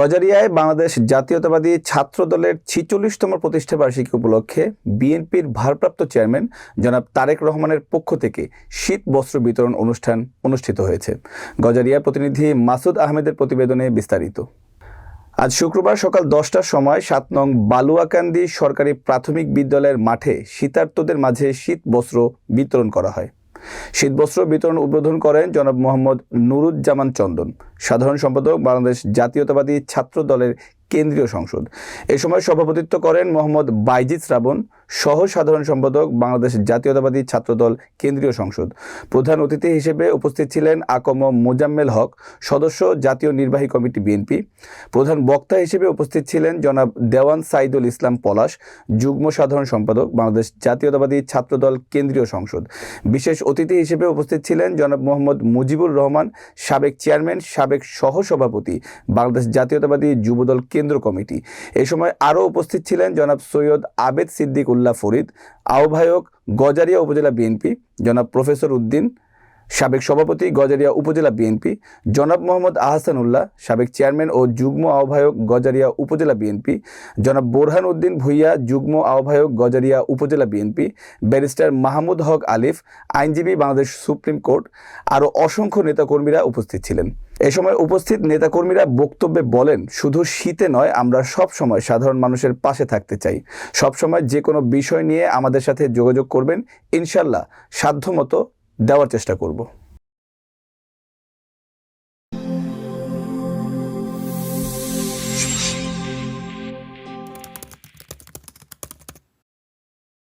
গজারিয়ায় বাংলাদেশ জাতীয়তাবাদী ছাত্র দলের ছিচল্লিশতম প্রতিষ্ঠা বার্ষিকী উপলক্ষে বিএনপির ভারপ্রাপ্ত চেয়ারম্যান জনাব তারেক রহমানের পক্ষ থেকে শীত বস্ত্র বিতরণ অনুষ্ঠান অনুষ্ঠিত হয়েছে। গজারিয়া প্রতিনিধি মাসুদ আহমেদের প্রতিবেদনে বিস্তারিত। আজ শুক্রবার সকাল দশটার সময় সাত নং বালুয়াকান্দি সরকারি প্রাথমিক বিদ্যালয়ের মাঠে শীতার্তদের মাঝে শীত বস্ত্র বিতরণ করা হয়। শীতবস্ত্র বিতরণ উদ্বোধন করেন জনাব মোহাম্মদ নুরুজ্জামান চন্দন। সাধারণ সম্পাদক বাংলাদেশ জাতীয়তাবাদী ছাত্র দলের কেন্দ্রীয় সংসদ। এ সময় সভাপতিত্ব করেন মোহাম্মদ বাইজিৎ শ্রাবণ সহ সাধারণ সম্পাদক, বাংলাদেশ জাতীয়তাবাদী ছাত্রদল কেন্দ্রীয় সংসদ। প্রধান অতিথি হিসেবে উপস্থিত ছিলেন আকম মোজাম্মেল হক, সদস্য জাতীয় নির্বাহী কমিটি বিএনপি। প্রধান বক্তা হিসেবে উপস্থিত ছিলেন জনাব দেওয়ান সাইদুল ইসলাম পলাশ, যুগ্ম সাধারণ সম্পাদক, বাংলাদেশ জাতীয়তাবাদী ছাত্রদল কেন্দ্রীয় সংসদ। বিশেষ অতিথি হিসেবে উপস্থিত ছিলেন জনাব মোহাম্মদ মুজিবুর রহমান, সাবেক চেয়ারম্যান, সাবেক সহসভাপতি, বাংলাদেশ জাতীয়তাবাদী যুবদল কেন্দ্র কমিটি। এ সময় আরও উপস্থিত ছিলেন জনাব সৈয়দ আবেদ সিদ্দিক উল্লাহ ফরিদ, আহ্বায়ক গজারিয়া উপজেলা বিএনপি, জনাব প্রফেসর উদ্দিন, সাবেক সভাপতি গজারিয়া উপজেলা বিএনপি, জনাব মোহাম্মদ আহসান উল্লাহ, সাবেক চেয়ারম্যান ও যুগ্ম আহ্বায়ক গজারিয়া উপজেলা বিএনপি, জনাব বোরহান উদ্দিন ভুইয়া, যুগ্ম আহ্বায়ক গজারিয়া উপজেলা বিএনপি, ব্যারিস্টার মাহমুদ হক আলিফ, আইনজীবী বাংলাদেশ সুপ্রিম কোর্ট, আরও অসংখ্য নেতাকর্মীরা উপস্থিত ছিলেন। এ সময় উপস্থিত নেতাকর্মীরা বক্তব্যে বলেন, শুধু শীতে নয়, আমরা সব সময় সাধারণ মানুষের পাশে থাকতে চাই। সব সময় যে কোনো বিষয় নিয়ে আমাদের সাথে যোগাযোগ করবেন। ইনশাল্লাহ সাধ্যমতো দেওয়ার চেষ্টা করব।